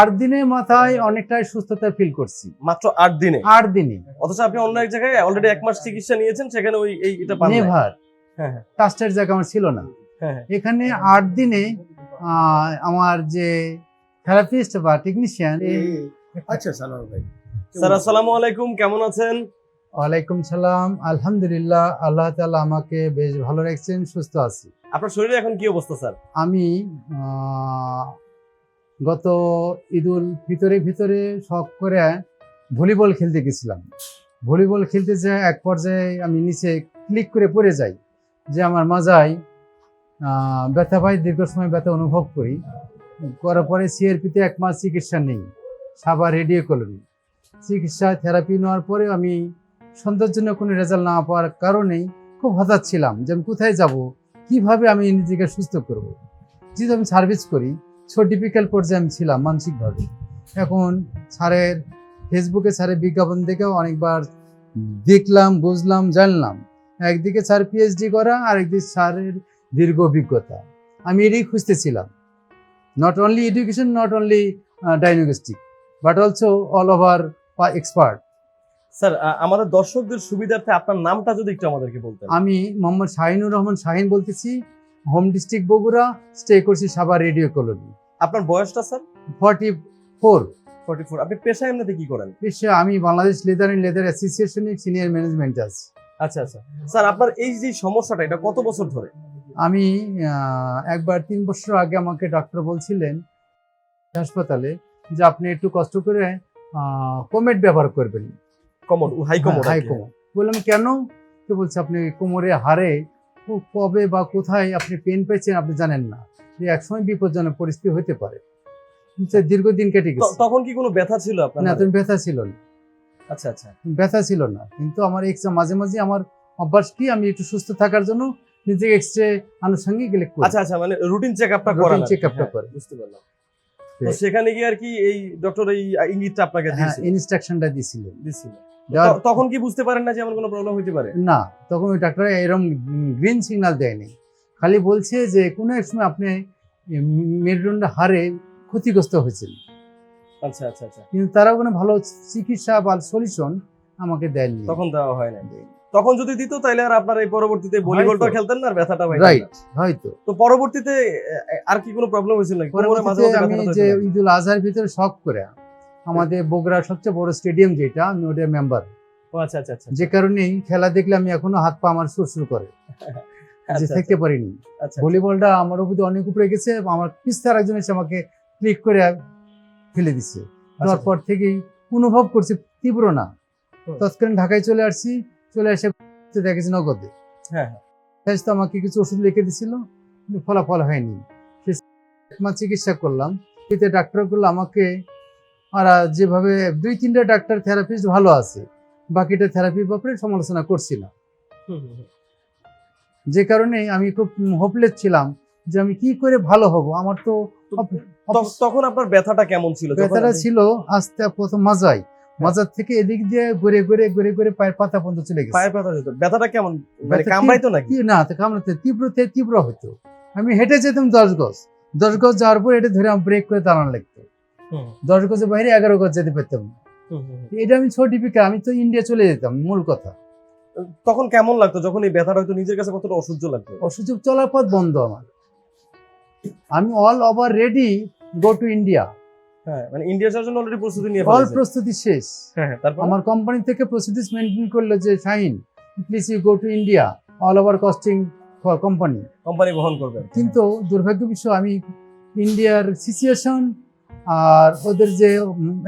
আট দিনের মাথায় অনেকটাই সুস্থতা ফিল করছি। মাত্র আট দিনে? আট দিনে। অথচ আপনি অন্য এক জায়গায় অলরেডি এক মাস চিকিৎসা নিয়েছেন সেখানে ওই এই এটা পান নেভার। হ্যাঁ হ্যাঁ। টাস্টের জায়গা আমার ছিল না। হ্যাঁ হ্যাঁ। এখানে আট দিনে আমার যে থেরাপিস্ট বা টেকনিশিয়ান আচ্ছা সালাম ভাই স্যার আসসালামু আলাইকুম কেমন আছেন? ওয়ালাইকুম সালাম আলহামদুলিল্লাহ আল্লাহ তাআলা আমাকে বেশ ভালো রাখছেন সুস্থ আছি। আপনার শরীরে এখন কি অবস্থা স্যার? আমি আহ, গত ঈদুল ফিতরে ভিতরে শখ করে ভলিবল খেলতে গেছিলাম। ভলিবল খেলতে যে এক পর্যায়ে আমি নিচে ক্লিক করে পড়ে যাই যে আমার মাজায় ব্যথা পাই, দীর্ঘ সময় ব্যথা অনুভব করি। করার পরে সিআরপিতে এক মাস চিকিৎসা নেই, সাবার রেডিও কলোনি চিকিৎসা থেরাপি নেওয়ার পরে আমি সৌন্দর্যজনক কোনো রেজাল্ট না পাওয়ার কারণেই খুব হতাশ ছিলাম যে আমি কোথায় যাব, কীভাবে আমি নিজেকে সুস্থ করব। যেহেতু আমি সার্ভিস করি সো ডিফিকাল্ট পর্যায়ে আমি ছিলাম মানসিকভাবে। এখন স্যারের ফেসবুকে স্যারের বিজ্ঞাপন দেখেও অনেকবার দেখলাম বুঝলাম জানলাম। একদিকে স্যার পিএইচডি করা আর একদিকে স্যারের দীর্ঘ অভিজ্ঞতা। আমি এটাই খুঁজতেছিলাম। Not only education not only diagnostic but also all over expert sir আমাদের দর্শকদের সুবিধার্থে আপনার নামটা যদি একটু আমাদেরকে বলতেন। আমি মোহাম্মদ শাহিনুর রহমান শাহিন বলতেছি। হোম ডিস্ট্রিক্ট বগুড়া স্টে করছি সাবার রেডিও কলোনি। আপনার বয়সটা sir? Forty four forty four আপনি পেশা এমনিতে কি করেন? পেশা আমি বাংলাদেশ লেদার অ্যান্ড লেদার অ্যাসোসিয়েশনের সিনিয়র ম্যানেজমেন্ট আছি। আচ্ছা আচ্ছা। স্যার আপনার এই যে সমস্যাটা এটা কত বছর ধরে? আমি একবার তিন বছর আগে আমাকে ডাক্তার বলছিলেন হাসপাতালে যে আপনি একটু কষ্ট করে কোমেট ব্যবহার করবেন। কমর হাই কমর হাই কোমর বললাম কেন? তো বলছে আপনি কোমরে হারে কবে বা কোথায় আপনি পেন পেয়েছেন আপনি জানেন না। যে একসময় বিপজ্জনক পরিস্থিতি হতে পারে। দীর্ঘদিন কেটে গেছে। তখন কি কোনো ব্যথা ছিল আপনার না তুমি ব্যথা ছিল না। আচ্ছা আচ্ছা। ব্যথা ছিল না। কিন্তু আমার এক্সরে মাঝে মাঝে আমার অভ্যাস কি আমি একটু সুস্থ থাকার জন্য নিজেকে এক্সরে আনুষঙ্গিক আচ্ছা আচ্ছা মানে রুটিন চেক আপটা Routine করেন আর কি। টা হ্যাঁ, করে। বুঝতে পারলাম। তো সেখানে গিয়ে আর কি এই ডক্টর এই ইঙ্গিতটা আপনাকে হ্যাঁ দিয়েছিল? ইনস্ট্রাকশনটা দেওয়ার- ত- তখন কি বুঝতে পারেন না যে এমন কোনো প্রবলেম হতে পারে? না তখন ওই ডাক্তার এরকম গ্রিন সিগন্যাল দেয়নি। খালি বলছে যে কোনো এক সময় আপনি মেরুদণ্ড হারে ক্ষতিগ্রস্ত হয়েছেন। আচ্ছা আচ্ছা আচ্ছা। কিন্তু তারা কোনো ভালো চিকিৎসা বা সলিউশন আমাকে দেননি তখন দেওয়া হয় না তখন যদি দিত তাহলে আর আপনার এই পরবর্তীতে ভলিবলটা। খেলতেন না আর ব্যথাটা পাইতেন রাইট হয়তো। তো পরবর্তীতে আর কি কোনো প্রবলেম হয়েছিল নাকি? কোমরে মাঝে মাঝে আমি যে ঈদুল আজহার ভিতরে শখ করে আমাদের বগুড়ার সবচেয়ে বড় স্টেডিয়াম যেটা আমি ওটার মেম্বার ও আচ্ছা আচ্ছা আচ্ছা। যে কারণেই খেলা দেখলে আমি এখনও হাত পা আমার সুরসুর করে। যে আচ্ছা, থাকতে পারিনি। আচ্ছা ভলিবলটা আমার উপর অনেক উপরে গেছে আমার পিস্তার একজন এসে আমাকে ক্লিক করে ফেলে আচ্ছা, তারপর থেকেই অনুভব করছি তীব্র না। তৎকালীন ঢাকায় চলে আসছি চলে এসে দেখেছি নগদে। হ্যাঁ হ্যাঁ। তো আমাকে কিছু ওষুধ লিখে দিছিল কিন্তু ফলাফল হয়নি। চিকিৎসা করলাম এতে ডাক্তারগুলো আমাকে আর যেভাবে দুই তিনটা ডাক্তার থেরাপিস্ট ভালো আছে বাকিটা থেরাপির ব্যাপারে সমালোচনা করছি না হুম, হুম, হুম। যে কারণে আমি খুব হোপলেস ছিলাম যে আমি কি করে ভালো হব আমার তো তখন আপনার ব্যথাটা কেমন ছিল? ব্যথাটা ছিল আস্তে প্রথম মাজায়। মাজার থেকে এদিক দিয়ে ঘুরে ঘুরে ঘুরে ঘুরে পায়ের পাতা পর্যন্ত চলে গেছে। পায়ের ব্যথা যেত। ব্যথাটা কেমন? মানে কামড়াইতো নাকি? না তো কামড়াতে তীব্র তীব্র হতো আমি হেঁটে যেতাম দশ গজ। দশ গজ যাওয়ার পর এটা ধরে আমি ব্রেক করে দাঁড়ানো লাগতো। দশ গজের বাইরে এগারো গজ যেতে পারতাম। এটা আমি ছোট টিপিকা আমি তো ইন্ডিয়া চলে যেতাম মূল কথা। তখন কেমন লাগতো? যখন এই ব্যথাটা হয়তো নিজের কাছে কতটা অসহ্য লাগতো? অসুযোগ চলার পথ বন্ধ আমার। আমি all over ready go to India হ্যাঁ মানে ইন্ডিয়া যাওয়ার জন্য অলরেডি প্রস্তুতি নিয়ে অল প্রস্তুতি শেষ। হ্যাঁ হ্যাঁ। তারপর? আমার কোম্পানি থেকে প্রসিডিস মেনটেন করল যে shine please you go to India all over costing for company company বহন করবে। কিন্তু দুর্ভাগ্য বিষয় আমি ইন্ডিয়ার সিচুয়েশন আর ওদের যে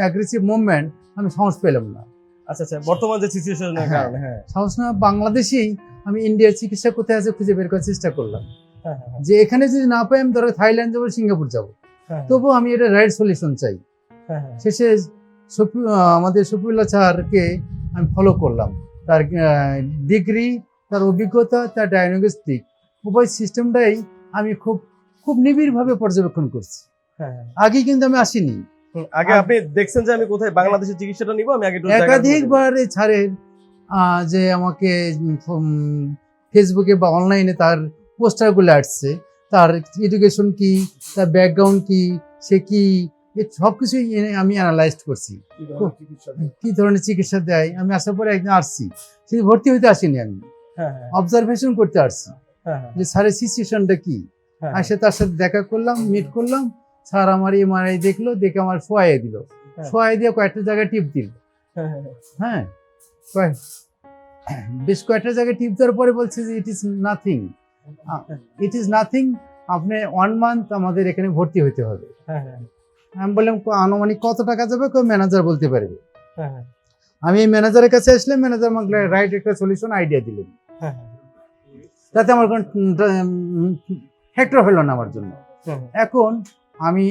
অ্যাগ্রেসিভ মুভমেন্ট আমি সাহস পেলাম না। আচ্ছা আচ্ছা বর্তমান যে সিচুয়েশনের হ্যাঁ। কারণে হ্যাঁ। সাহস না বাংলাদেশেই আমি ইন্ডিয়ার চিকিৎসা কোথায় আছে খুঁজে বের করার চেষ্টা করলাম। হ্যাঁ, হ্যাঁ, যে এখানে যদি না পাই আমি ধরো থাইল্যান্ড যাব সিঙ্গাপুর যাব। তবুও আমি এটা রাইট সলিউশন চাই। শেষে আমাদের শফিউল্লাহ স্যারকে আমি ফলো করলাম। তার ডিগ্রি তার অভিজ্ঞতা তার ডায়াগনস্টিক উভয় সিস্টেমটাই আমি খুব খুব নিবিড়ভাবে পর্যবেক্ষণ করছি। আগে কিন্তু আমি আসিনি। আগে আপনি দেখছেন যে আমি কোথায় বাংলাদেশের চিকিৎসাটা নিব আমি আগে একাধিকবার এই ছাড়ের আহ, যে আমাকে ফেসবুকে বা অনলাইনে তার পোস্টারগুলো আসছে। তার এডুকেশন কি তার ব্যাকগ্রাউন্ড কি সে কি এই সব কিছুই এনে- আমি অ্যানালাইজ করছি। কি ধরনের চিকিৎসা দেয়? কি ধরনের চিকিৎসা দেয় আমি আসার পরে একদিন আসছি। সেই ভর্তি হইতে আসিনি আমি। হ্যাঁ হ্যাঁ। অবজারভেশন করতে আসছি। হ্যাঁ হ্যাঁ, যে স্যারের সিচুয়েশনটা কি? হ্যাঁ, আসে তার সাথে দেখা করলাম মিট করলাম। স্যার আমার এমআরআই দেখল দেখে আমার সোয়াই দিল। হ্যাঁ। সোয়াই দিয়ে কয়েকটা জায়গায় টিপ দিল। হ্যাঁ, হ্যাঁ, হ্যাঁ। বেশ কয়েকটা জায়গায় টিপ দেওয়ার পরে বলছে যে it is nothing it is nothing আপনি ওয়ান মান্থ আমাদের এখানে ভর্তি হতে হবে। আমি বললাম আনুমানিক কত টাকা যাবে? কেউ ম্যানেজার বলতে পারবে। আমি এই ম্যানেজারের কাছে আসলে ম্যানেজার আমাকে রাইট একটা সলিউশন আইডিয়া দিলেন। তাতে আমার কোনো হেক্টর হলো না আমার জন্য। এখন আমি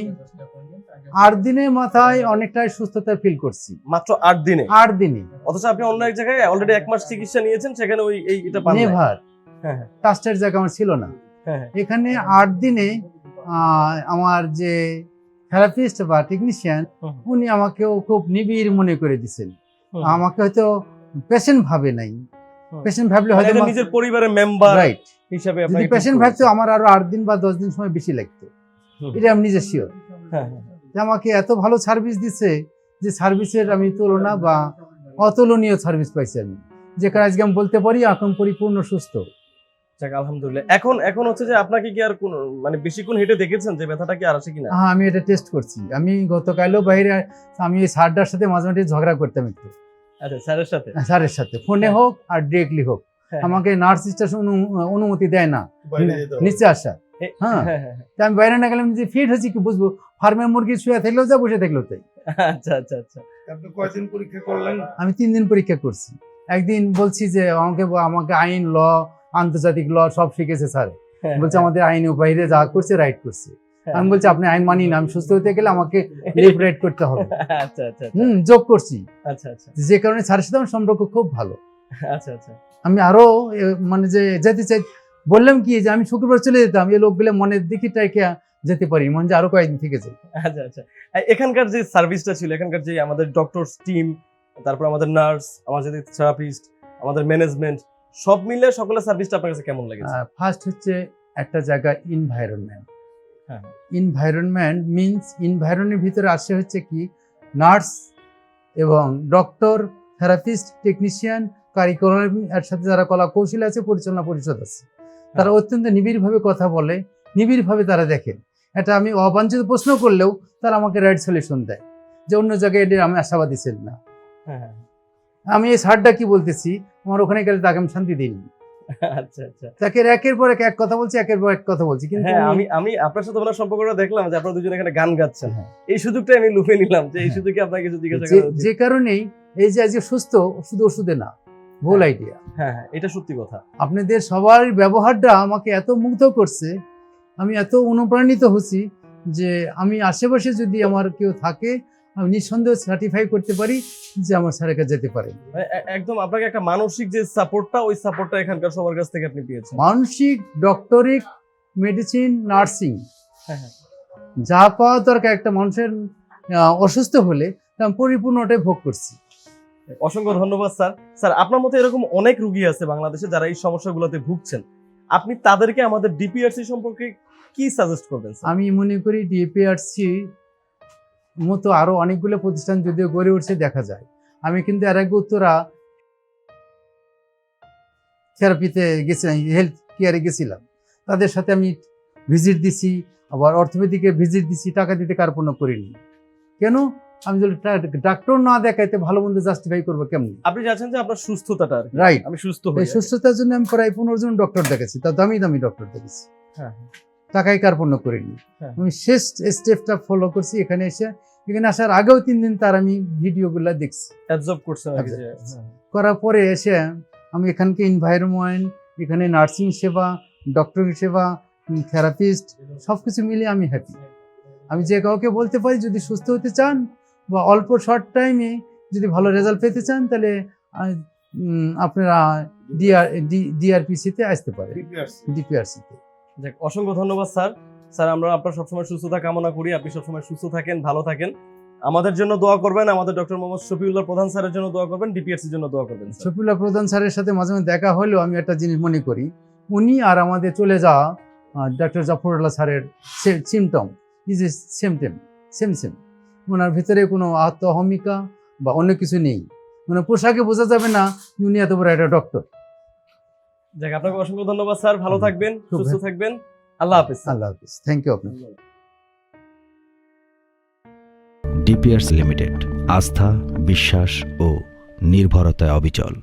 আট দিনের মাথায় অনেকটাই সুস্থতা ফিল করছি। মাত্র আট দিনে? আট দিনে। অথচ আপনি অন্য এক জায়গায় অলরেডি এক মাস চিকিৎসা নিয়েছেন সেখানে ওই এই এটা পান নেভার। হ্যাঁ, হ্যাঁ, টাস্টের জায়গা আমার ছিল না। হ্যাঁ, হ্যাঁ, এখানে আট দিনে আমার যে থেরাপিস্ট বা টেকনিশিয়ান উনি আমাকেও খুব নিবিড় মনে করে দিছেন আমাকে হয়তো পেশেন্ট ভাবে নাই। পেশেন্ট ভাবলে মানে হয়তো নিজের পরিবারের মেম্বার রাইট হিসাবে যদি পেশেন্ট ভাবতো আমার আরও আট দিন বা দশ দিন সময় বেশি লাগতো। এটা আমি নিজে শিওর হ্যাঁ, হ্যাঁ, যে আমাকে এত ভালো সার্ভিস দিচ্ছে যে সার্ভিসের আমি তুলনা বা অতুলনীয় সার্ভিস পাইছি আমি। যেখানে আজকে আমি বলতে পারি এখন পরিপূর্ণ সুস্থ। যাক আলহামদুলিল্লাহ। এখন এখন হচ্ছে যে আপনাকে কি আর কোন মানে বেশিক্ষণ হেঁটে দেখেছেন যে ব্যথাটা কি আর আসে কিনা? হ্যাঁ আমি এটা টেস্ট করছি। আমি গতকালও বাইরে আমি এই সাথে মাঝে মাঝে ঝগড়া করতাম একটু। আচ্ছা স্যারের সাথে? স্যারের সাথে। ফোনে হোক আর ডিরেক্টলি হোক। আমাকে নার্স স্টেশন অনুমতি দেয় না নিচে আসা। হ্যাঁ, হ্যাঁ। আমি বাইরে না গেলাম যে ফিট হয়েছি কি বুঝব? ফার্মের মুরগি শুয়ে থাকলেও যা বসে থাকলেও তাই। আচ্ছা আচ্ছা আচ্ছা। আপনি কয়দিন পরীক্ষা করলেন? আমি তিন দিন পরীক্ষা করছি। একদিন বলছি যে আমাকে আমাকে আইন ল আন্তর্জাতিক ল সব শিখেছে স্যার। হ্যাঁ, বলছে আমাদের আইন বাইরে যা করছে রাইট করছে। হ্যাঁ, আমি বলছি আপনি আইন মানি না আমি সুস্থ হতে গেলে আমাকে লেফট রাইট করতে হবে। আচ্ছা আচ্ছা আচ্ছা, হুম যোগ করছি। আচ্ছা আচ্ছা। যে কারণে স্যারের সাথে আমার সম্পর্ক খুব ভালো। আচ্ছা আচ্ছা। আমি আরও মানে যে যেতে চাই বললাম কি যে আমি শুক্রবার চলে যেতাম এই লোকগুলো মনের দিকে টাইকে যেতে পারি মন যে আরও কয়েকদিন থেকে যাই আচ্ছা আচ্ছা। এখানকার যে সার্ভিসটা ছিল এখানকার যে আমাদের ডক্টর টিম তারপর আমাদের নার্স আমাদের থেরাপিস্ট আমাদের ম্যানেজমেন্ট সব মিলে সকলের সার্ভিসটা আপনার কাছে কেমন লাগে ফার্স্ট হচ্ছে একটা জায়গা ইনভায়রনমেন্ট হ্যাঁ। ইনভায়রনমেন্ট মিনস ইনভায়রনের ভিতরে আসে হচ্ছে কি নার্স এবং ডক্টর থেরাপিস্ট টেকনিশিয়ান কারিকুলাম এর সাথে যারা কলা কৌশল আছে পরিচালনা পরিষদ আছে। তারা অত্যন্ত নিবিড়ভাবে কথা বলে নিবিড়ভাবে তারা দেখেন এটা আমি অবাঞ্ছিত প্রশ্ন করলেও তারা আমাকে রাইট সলিউশন দেয় যে অন্য জায়গায় এটা আমি আশাবাদী ছিলাম না। হ্যাঁ। আমি এই সারটা কি বলতেছি? আমার ওখানে গেলে তাকে আমি শান্তি দিইনি আচ্ছা আচ্ছা। তাকে একের পর এক এক কথা বলছি একের পর এক কথা বলছি কিন্তু হ্যাঁ আমি- আমি আপনার সাথে ওনার সম্পর্কটা দেখলাম যে আপনারা দুজন এখানে গান গাচ্ছেন। হ্যাঁ। এই সুযোগটা আমি লুফে নিলাম যে এই। সুযোগে আপনাকে কিছু জিজ্ঞাসা যে- করা যে কারণেই এই যে আজকে সুস্থ শুধু ওষুধে না ভুল আইডিয়া হ্যাঁ হ্যাঁ এটা সত্যি কথা। আপনাদের সবার ব্যবহারটা আমাকে এত মুগ্ধ করছে আমি এত অনুপ্রাণিত হচ্ছি যে আমি আশেপাশে যদি আমার কেউ থাকে আমি নিঃসন্দেহ সার্টিফাই করতে পারি যে আমার স্যারের কাছে যেতে পারে একদম আপনাকে একটা মানসিক যে সাপোর্টটা ওই সাপোর্টটা এখানকার সবার কাছ থেকে আপনি পেয়েছেন। মানসিক ডক্টরিক মেডিসিন নার্সিং হ্যাঁ, হ্যাঁ। যা পাওয়া দরকার একটা মানুষের অসুস্থ হলে তা আমি পরিপূর্ণটাই ভোগ করছি। অসংখ্য ধন্যবাদ, স্যার। স্যার, আপনার মতো এরকম অনেক রুগী আছে বাংলাদেশে যারা এই সমস্যাগুলোতে ভুগছেন। আপনি তাদেরকে আমাদের ডিপিআরসি সম্পর্কে কি সাজেস্ট করবেন আমি মনে করি ডিপিআরসি মতো আরও অনেকগুলো প্রতিষ্ঠান যদিও গড়ে উঠছে, দেখা যায়। আমি কিন্তু এর আগে উত্তরা থেরাপিতে গেছিলাম হেলথ কেয়ারে গেছিলাম। তাদের সাথে আমি ভিজিট দিছি, আবার অর্থোপেডিকে ভিজিট দিছি, টাকা দিতে কার্পণ্য করিনি। কেন? আমি যদি ডাক্তার না দেখাইতে ভালো মন্দ জাস্টিফাই করব কেমন? আপনি চাচ্ছেন যে আপনার সুস্থতাটা রাইট আমি সুস্থ এই হই সুস্থতার জন্য আমি প্রায় পনেরো জন ডক্টর দেখেছি তা দামি দামি ডক্টর দেখেছি। হ্যাঁ, হ্যাঁ। টাকাই কার্পণ্য করিনি। হ্যাঁ। আমি শেষ স্টেপটা ফলো করছি এখানে এসে এখানে আসার আগেও তিন দিন তার আমি ভিডিওগুলো দেখছি। অ্যাবজর্ব করছেন আর কি যে Absorb হ্যাঁ। করার পরে এসে আমি এখানকে এনভায়রনমেন্ট এখানে নার্সিং সেবা ডক্টর সেবা থেরাপিস্ট সব কিছু মিলিয়ে আমি হ্যাপি আমি যে কাউকে বলতে পারি যদি সুস্থ হতে চান বা অল্প শর্ট টাইমে যদি ভালো রেজাল্ট পেতে চান তাহলে আপনারা ডিআর ডিআরপিসিতে আসতে পারে ডিপিআরসিতে যাক, অসংখ্য ধন্যবাদ স্যার। স্যার আমরা আপনার সবসময় সুস্থতা কামনা করি। আপনি সবসময় সুস্থ থাকেন ভালো থাকেন। আমাদের জন্য দোয়া করবেন। আমাদের ডক্টর মোহাম্মদ শফিউল্লাহ প্রধান স্যারের জন্য দোয়া করবেন। ডিপিআরসির জন্য দোয়া করবেন স্যার। শফিউল্লাহ প্রধান স্যারের সাথে মাঝে মাঝে দেখা হলেও আমি একটা জিনিস মনে করি। উনি আর আমাদের চলে যাওয়া ডক্টর জাফরুল্লাহ স্যারের symptom is a same time same same ওনার ভিতরে কোনো আত্মহমিকা বা অন্য কিছু নেই। মানে পোশাকে বোঝা যাবে না যে উনি এত বড় একটা ডক্টর যাক আপনাকে অসংখ্য ধন্যবাদ স্যার। ভালো থাকবেন সুস্থ থাকবেন। আল্লাহ হাফিজ। আল্লাহ হাফিজ। থ্যাংক ইউ আপনাকে। ডিপিআরস লিমিটেড আস্থা বিশ্বাস ও নির্ভরতায় অবিচল।